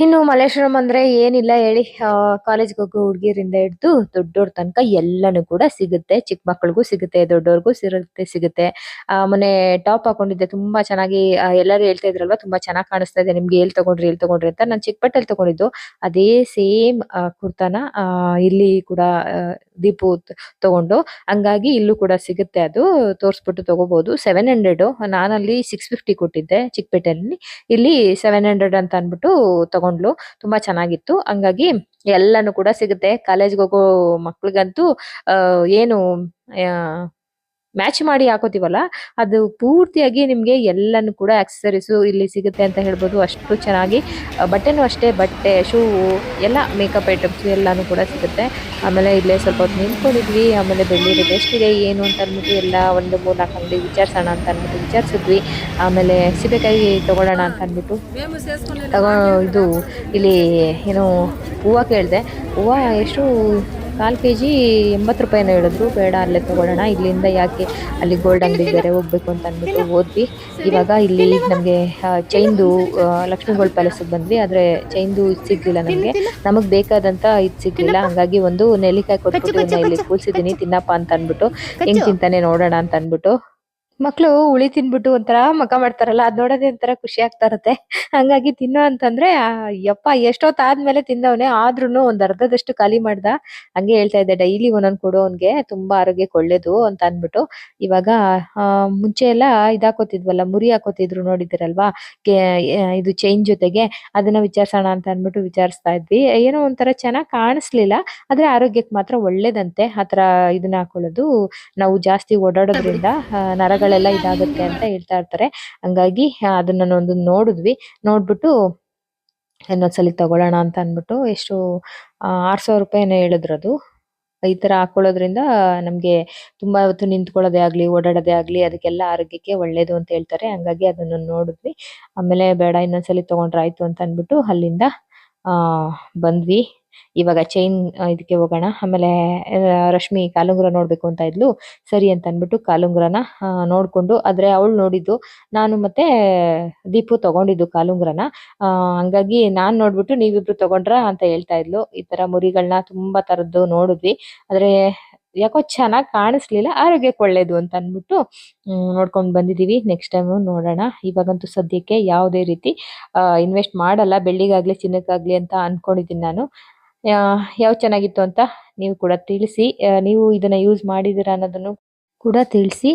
ಇನ್ನು ಮಲ್ಲೇಶ್ವರಂ ಅಂದ್ರೆ ಏನಿಲ್ಲ ಹೇಳಿ ಕಾಲೇಜ್ಗೆ ಹೋಗೋ ಹುಡುಗಿರಿಂದ ಹಿಡಿದು ದೊಡ್ಡೋರ್ ತನಕ ಎಲ್ಲಾನು ಕೂಡ ಸಿಗುತ್ತೆ. ಚಿಕ್ಕ ಮಕ್ಕಳಿಗೂ ಸಿಗುತ್ತೆ, ದೊಡ್ಡೋರ್ಗೂ ಸಿಗುತ್ತೆ ಸಿಗುತ್ತೆ. ಆ, ಮೊನ್ನೆ ಟಾಪ್ ಹಾಕೊಂಡಿದ್ದೆ, ತುಂಬಾ ಚೆನ್ನಾಗಿ ಎಲ್ಲರೂ ಹೇಳ್ತಾ ಇದ್ರಲ್ವಾ, ತುಂಬಾ ಚೆನ್ನಾಗಿ ಕಾಣಿಸ್ತಾ ಇದೆ. ನಿಮ್ಗೆ ಎಲ್ಲಿ ತಗೊಂಡ್ರಿ ಎಲ್ಲಿ ತಗೊಂಡ್ರಿ ಅಂತ ನಾನು ಚಿಕ್ಕಪಟ್ಟೆಲ್ ತಗೊಂಡಿದ್ದು. ಅದೇ ಸೇಮ್ ಕುರ್ತಾನ ಇಲ್ಲಿ ಕೂಡ ದೀಪು ತಗೊಂಡು, ಹಂಗಾಗಿ ಇಲ್ಲೂ ಕೂಡ ಸಿಗುತ್ತೆ ಅದು, ತೋರಿಸ್ಬಿಟ್ಟು ತಗೋಬಹುದು ಸೆವೆನ್ ಹಂಡ್ರೆಡ್ ನಾನಲ್ಲಿ ಸಿಕ್ಸ್ ಫಿಫ್ಟಿ ಕೊಟ್ಟಿದ್ದೆ ಚಿಕ್ಕಪೇಟೆಯಲ್ಲಿ. ಇಲ್ಲಿ ಸೆವೆನ್ ಹಂಡ್ರೆಡ್ ಅಂತ ಅನ್ಬಿಟ್ಟು ತಗೊಂಡ್ಲು, ತುಂಬಾ ಚೆನ್ನಾಗಿತ್ತು. ಹಂಗಾಗಿ ಎಲ್ಲಾನು ಕೂಡ ಸಿಗುತ್ತೆ. ಕಾಲೇಜ್ಗೆ ಹೋಗೋ ಮಕ್ಳಿಗಂತೂ ಏನು ಮ್ಯಾಚ್ ಮಾಡಿ ಹಾಕೋತೀವಲ್ಲ, ಅದು ಪೂರ್ತಿಯಾಗಿ ನಿಮಗೆ ಎಲ್ಲನೂ ಕೂಡ ಆಕ್ಸೆಸರೀಸು ಇಲ್ಲಿ ಸಿಗುತ್ತೆ ಅಂತ ಹೇಳ್ಬೋದು. ಅಷ್ಟು ಚೆನ್ನಾಗಿ ಬಟ್ಟೆನೂ ಅಷ್ಟೇ, ಬಟ್ಟೆ ಶೂ ಎಲ್ಲ ಮೇಕಪ್ ಐಟಮ್ಸು ಎಲ್ಲಾನು ಕೂಡ ಸಿಗುತ್ತೆ. ಆಮೇಲೆ ಇಲ್ಲೇ ಸ್ವಲ್ಪ ಹೊತ್ತು ನಿಂತ್ಕೊಂಡಿದ್ವಿ, ಆಮೇಲೆ ಬೆಳ್ಳಿ ಎಷ್ಟಿದೆ ಏನು ಅಂತ ಅಂದ್ಬಿಟ್ಟು ಎಲ್ಲ ಒಂದು ಮೂರು ನಾಲ್ಕು ಅಂಗಡಿ ವಿಚಾರಿಸೋಣ ಅಂತ ಅಂದ್ಬಿಟ್ಟು ವಿಚಾರಿಸಿದ್ವಿ. ಆಮೇಲೆ ಸೀಬೆಕಾಯಿ ತೊಗೊಳ್ಳೋಣ ಅಂತ ಅಂದ್ಬಿಟ್ಟು ತಗೋ, ಇದು ಇಲ್ಲಿ ಏನು ಹೂವು ಕೇಳಿದೆ. ಹೂವು ಎಷ್ಟು ಕಾಲು ಕೆ ಜಿ ಎಂಬತ್ತು ರೂಪಾಯಿನ ಹೇಳಿದ್ರು. ಬೇಡ ಅಲ್ಲೇ ತೊಗೊಳ್ಳೋಣ. ಇಲ್ಲಿಂದ ಯಾಕೆ ಅಲ್ಲಿ ಗೋಲ್ಡ್ ಅಂಗಡಿ ಬೇರೆ ಹೋಗ್ಬೇಕು ಅಂತ ಅಂದ್ಬಿಟ್ಟು ಹೋದ್ವಿ. ಇವಾಗ ಇಲ್ಲಿ ನಮಗೆ ಚೈನ್ದು ಲಕ್ಷ್ಮೀ ಗೋಲ್ಡ್ ಪ್ಯಾಲೇಸಿಗೆ ಬಂದ್ವಿ. ಆದರೆ ಚೈನ್ದು ಇದು ಸಿಗಲಿಲ್ಲ ನಮಗೆ. ನಮಗೆ ಬೇಕಾದಂಥ ಇದು ಸಿಗಲಿಲ್ಲ. ಹಾಗಾಗಿ ಒಂದು ನೆಲ್ಲಿಕಾಯಿ ಕೊಟ್ಬಿಟ್ಟು ಇಲ್ಲಿ ಕೂಲ್ಸಿದ್ದೀನಿ ತಿನ್ನಪ್ಪ ಅಂತ ಅಂದ್ಬಿಟ್ಟು. ಹೆಂಗೆ ತಿಂತಾನೆ ನೋಡೋಣ ಅಂತ ಅಂದ್ಬಿಟ್ಟು. ಮಕ್ಳು ಹುಳಿ ತಿನ್ಬಿಟ್ಟು ಒಂಥರ ಮಕ ಮಾಡ್ತಾರಲ್ಲ ಅದ್ ನೋಡೋದೆ ಒಂಥರ ಖುಷಿ ಆಗ್ತಾ ಇರತ್ತೆ. ಹಂಗಾಗಿ ತಿನ್ನೋ ಅಂತಂದ್ರೆ ಆ, ಎಷ್ಟೊತ್ತ ಆದ್ಮೇಲೆ ತಿಂದವನೆ ಆದ್ರೂನು ಒಂದ್ ಅರ್ಧದಷ್ಟು ಖಾಲಿ ಮಾಡ್ದ. ಹಂಗೆ ಹೇಳ್ತಾ ಇದ್ದೆ ಡೈಲಿ ಒಂದೊಂದ್ ಕೊಡು ಅವ್ನ್ಗೆ ತುಂಬಾ ಆರೋಗ್ಯಕ್ಕೆ ಒಳ್ಳೇದು ಅಂತ ಅನ್ಬಿಟ್ಟು ಇವಾಗ ಮುಂಚೆ ಎಲ್ಲ ಇದಾಕೋತಿದ್ವಲ್ಲ ಮುರಿ ಹಾಕೋತಿದ್ರು ನೋಡಿದಿರಲ್ವಾ ಇದು ಚೈನ್ ಜೊತೆಗೆ ಅದನ್ನ ವಿಚಾರಿಸೋಣ ಅಂತ ಅನ್ಬಿಟ್ಟು ವಿಚಾರಿಸ್ತಾ ಇದ್ವಿ. ಏನೋ ಒಂಥರ ಚೆನ್ನಾಗ್ ಕಾಣಿಸ್ಲಿಲ್ಲ ಆದ್ರೆ ಆರೋಗ್ಯಕ್ಕೆ ಮಾತ್ರ ಒಳ್ಳೇದಂತೆ ಆತರ ಇದನ್ನ ಹಾಕೊಳ್ಳೋದು. ನಾವು ಜಾಸ್ತಿ ಓಡಾಡೋದ್ರಿಂದ ಆ, ನರಗಳೆಲ್ಲ ಇದಾಗುತ್ತೆ ಅಂತ ಹೇಳ್ತಾ ಇರ್ತಾರೆ. ಹಂಗಾಗಿ ಅದನ್ನ ಒಂದು ನೋಡಿದ್ವಿ. ನೋಡ್ಬಿಟ್ಟು, ಇನ್ನೊಂದ್ಸಲಿ ತಗೊಳ್ಳೋಣ ಅಂತ ಅನ್ಬಿಟ್ಟು ಎಷ್ಟು ಆರ್ ಸಾವಿರ ರೂಪಾಯಿ ಏನೋ ಹೇಳಿದ್ರು ಅದು ಈ ತರ ಹಾಕೊಳ್ಳೋದ್ರಿಂದ ನಮ್ಗೆ ತುಂಬಾ ಹೊತ್ತು ನಿಂತ್ಕೊಳ್ಳೋದೇ ಆಗ್ಲಿ, ಓಡಾಡೋದೇ ಆಗ್ಲಿ, ಅದಕ್ಕೆಲ್ಲ ಆರೋಗ್ಯಕ್ಕೆ ಒಳ್ಳೇದು ಅಂತ ಹೇಳ್ತಾರೆ. ಹಂಗಾಗಿ ಅದನ್ನ ನೋಡಿದ್ವಿ. ಆಮೇಲೆ, ಬೇಡ, ಇನ್ನೊಂದ್ಸಲಿ ತಗೊಂಡ್ರೆ ಆಯ್ತು ಅಂತ ಅನ್ಬಿಟ್ಟು ಅಲ್ಲಿಂದ, ಆ, ಬಂದ್ವಿ. ಇವಾಗ ಚೈನ್ ಇದಕ್ಕೆ ಹೋಗೋಣ. ಆಮೇಲೆ ರಶ್ಮಿ ಕಾಲುಂಗುರ ನೋಡ್ಬೇಕು ಅಂತ ಇದ್ಲು. ಸರಿ ಅಂತ ಅಂದ್ಬಿಟ್ಟು ಕಾಲುಂಗುರನ ನೋಡ್ಕೊಂಡು, ಆದ್ರೆ ಅವಳು ನೋಡಿದ್ದು, ನಾನು ಮತ್ತೆ ದೀಪು ತಗೊಂಡಿದ್ದು ಕಾಲುಂಗುರನ. ಹಂಗಾಗಿ ನಾನ್ ನೋಡ್ಬಿಟ್ಟು ನೀವಿಬ್ರು ತಗೊಂಡ್ರ ಅಂತ ಹೇಳ್ತಾ ಇದ್ಲು. ಈ ತರ ಮುರಿಗಳನ್ನ ತುಂಬಾ ತರದ್ದು ನೋಡಿದ್ವಿ. ಆದ್ರೆ, ಯಾಕೋ ಚೆನ್ನಾಗಿ ಕಾಣಿಸ್ಲಿಲ್ಲ. ಆರೋಗ್ಯಕ್ಕೆ ಒಳ್ಳೇದು ಅಂತ ಅಂದ್ಬಿಟ್ಟು ನೋಡ್ಕೊಂಡು ಬಂದಿದ್ದೀವಿ ನೆಕ್ಸ್ಟ್ ಟೈಮ್ ನೋಡೋಣ. ಇವಾಗಂತೂ ಸದ್ಯಕ್ಕೆ ಯಾವುದೇ ರೀತಿ ಇನ್ವೆಸ್ಟ್ ಮಾಡಲ್ಲ. ಬೆಳ್ಳಿಗಾಗಲಿ, ಚಿನ್ನಕ್ಕಾಗಲಿ ಅಂತ ಅಂದ್ಕೊಂಡಿದ್ದೀನಿ ನಾನು. ಯಾವ ಚೆನ್ನಾಗಿತ್ತು ಅಂತ ನೀವು ಕೂಡ ತಿಳಿಸಿ. ನೀವು ಇದನ್ನ ಯೂಸ್ ಮಾಡಿದ್ದೀರಾ ಅನ್ನೋದನ್ನು ಕೂಡ ತಿಳಿಸಿ.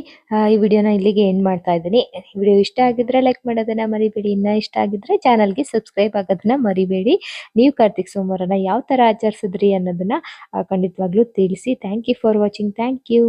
ಈ ವಿಡಿಯೋನ ಇಲ್ಲಿಗೆ ಎಂಡ್ ಮಾಡ್ತಾ ಇದ್ದೀನಿ. ವಿಡಿಯೋ ಇಷ್ಟ ಆಗಿದ್ರೆ ಲೈಕ್ ಮಾಡೋದನ್ನ ಮರಿಬೇಡಿ. ಇನ್ನ ಇಷ್ಟ ಆಗಿದ್ರೆ ಚಾನಲ್ಗೆ ಸಬ್ಸ್ಕ್ರೈಬ್ ಆಗೋದನ್ನ ಮರಿಬೇಡಿ. ನೀವು ಕಾರ್ತಿಕ್ ಸೋಮವಾರನ ಯಾವ ತರ ಆಚರಿಸಿದ್ರಿ ಅನ್ನೋದನ್ನ ಖಂಡಿತವಾಗ್ಲೂ ತಿಳಿಸಿ. Thank you for watching thank you